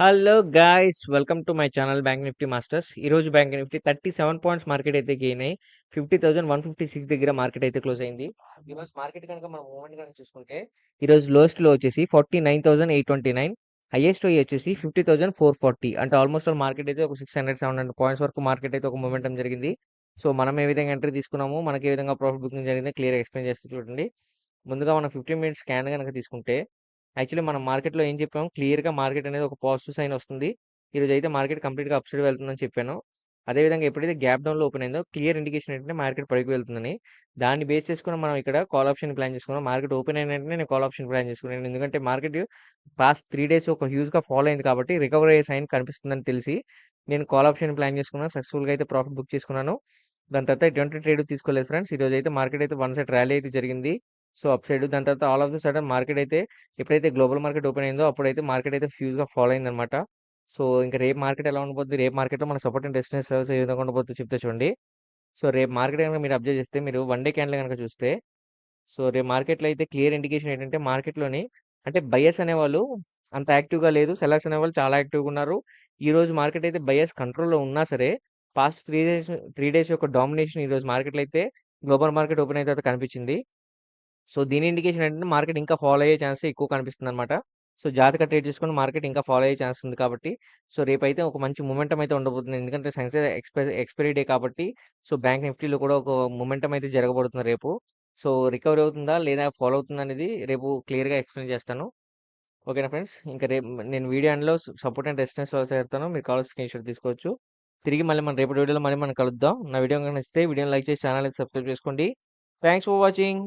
Hello guys welcome to my channel bank Nifty masters ఈ రోజు bank Nifty thirty seven points market అయితే gain అయ్యి fifty thousand one fifty six దగ్గర market అయితే close అయింది. ఈ రోజు మార్కెట్ కనుక మనం మూమెంట్ కనుక చూసుకుంటే ఈ రోజు లోయెస్ట్లో వచ్చేసి forty nine thousand eight twenty nine highest వచ్చేసి ఫిఫ్టీ థౌసండ్ ఫోర్ ఫార్టీ అంటే ఆల్మోస్ట్ ఆల్ మార్కెట్ అయితే ఒక six hundred seven hundred points వరకు మార్కెట్ అయితే ఒక మూమెంటం జరిగింది. సో మనం ఏ విధంగా ఎంట్రీ తీసుకున్నాము మనకి ఏ విధంగా ప్రాఫిట్ బుకింగ్ జరిగింది క్లియర్ ఎక్స్ప్లెయిన్ చేస్తూ చూడండి. ముందుగా మనం ఫిఫ్టీన్ మినిట్స్ స్కాన్ కనుక తీసుకుంటే యాక్చువల్లీ మనం మార్కెట్‌లో ఏం చెప్పాము క్లియర్‌గా మార్కెట్ అనేది ఒక పాజిటివ్ సైన్ వస్తుంది. ఈరోజు అయితే మార్కెట్ కంప్లీట్‌గా అప్సైడ్ వెళ్తుందని చెప్పాను. అదేవిధంగా ఎప్పుడైతే గ్యాప్ డౌన్‌లో ఓపెన్ అయిందో క్లియర్ ఇండికేషన్ ఏంటంటే మార్కెట్ పడికి వెళ్తుందని. దాన్ని బేస్ చేసుకుని మనం ఇక్కడ కాల్ ఆప్షన్ ప్లాన్ చేసుకున్నాం. మార్కెట్ ఓపెన్ అయిన వెంటనే నేను కాల్ ఆప్షన్ ప్లాన్ చేసుకున్నాను. ఎందుకంటే మార్కెట్ పాస్ట్ త్రీ డేస్ ఒక హ్యూజ్‌గా ఫాలో అయింది కాబట్టి రికవరీ అయ్యే సైన్ కనిపిస్తుందని తెలిసి నేను కాల్ ఆప్షన్ ప్లాన్ చేసుకున్నాను. సక్సెస్‌ఫుల్‌గా అయితే ప్రాఫిట్ బుక్ చేసుకున్నాను. దాని తర్వాత ఎటువంటి ట్రేడ్ తీసుకోలేదు ఫ్రెండ్స్. ఈరోజు అయితే మార్కెట్ అయితే వన్ సైడ్ ర్యాలీ అయితే జరిగింది. సో అప్ సైడ్ దాని తర్వాత all of the sudden market అయితే ఎప్పుడైతే గ్లోబల్ మార్కెట్ ఓపెన్ అయిందో అప్పుడైతే మార్కెట్ అయితే ఫ్యూజ్‌గా ఫాలో అయిందనమాట. సో ఇంకా రేపు మార్కెట్ ఎలా ఉండబోద్ది? రేపు మార్కెట్‌లో మన సపోర్ట్ అండ్ రెసిస్టెన్స్ లెవెల్స్ ఏ విధంగా ఉండబోద్దో చెప్తే చూడండి. సో రేపు మార్కెట్ కనుక మీరు అబ్జర్వ్ చేస్తే మీరు వన్ డే క్యాండిల్ కనుక చూస్తే సో రేపు మార్కెట్‌లో అయితే క్లియర్ ఇండికేషన్ ఏంటంటే మార్కెట్‌లోని అంటే బయస్ అనేవాళ్ళు అంత యాక్టివ్‌గా లేదు. సెలర్స్ అనేవాళ్ళు చాలా యాక్టివ్‌గా ఉన్నారు. ఈరోజు మార్కెట్ అయితే బయస్ కంట్రోల్‌లో ఉన్నా సరే past three days three days యొక్క డామినేషన్ ఈరోజు మార్కెట్‌లో అయితే గ్లోబల్ మార్కెట్ ఓపెన్ అయిన తర్వాత కనిపించింది. సో దీని ఇండికేషన్ ఏంటంటే మార్కెట్ ఇంకా ఫాలో అయ్యే ఛాన్స్ ఎక్కువ కనిపిస్తుంది అనమాట సో జాతక ట్రేడ్ చేసుకుని మార్కెట్ ఇంకా ఫాలో అయ్యే ఛాన్స్ ఉంది కాబట్టి సో రేపైతే ఒక మంచి మూమెంటం అయితే ఉండబోతుంది. ఎందుకంటే సెన్సెక్స్ ఎక్స్‌పైరీ ఎక్స్‌పైరీ డే కాబట్టి సో బ్యాంక్ నిఫ్టీలో కూడా ఒక మూమెంటం అయితే జరగబోతుంది రేపు. సో రికవరీ అవుతుందా? లేదా ఫాలో అవుతుందా? అనేది రేపు క్లియర్‌గా ఎక్స్‌ప్లెయిన్ చేస్తాను. ఓకేనా ఫ్రెండ్స్. ఇంకా రేపు నేను వీడియో అండ్లో సపోర్ట్ అండ్ రెసిస్టెన్స్ చేస్తాను మీరు కాల్ కావాల్సిన స్క్రీన్‌షాట్ తీసుకోవచ్చు. తిరిగి మళ్ళీ మనం రేపటి వీడియోలో మళ్ళీ మనం కలుద్దాం. నా వీడియో నచ్చితే వీడియోని లైక్ చేసి ఛానల్ సబ్స్క్రైబ్ చేసుకోండి. Thanks for watching.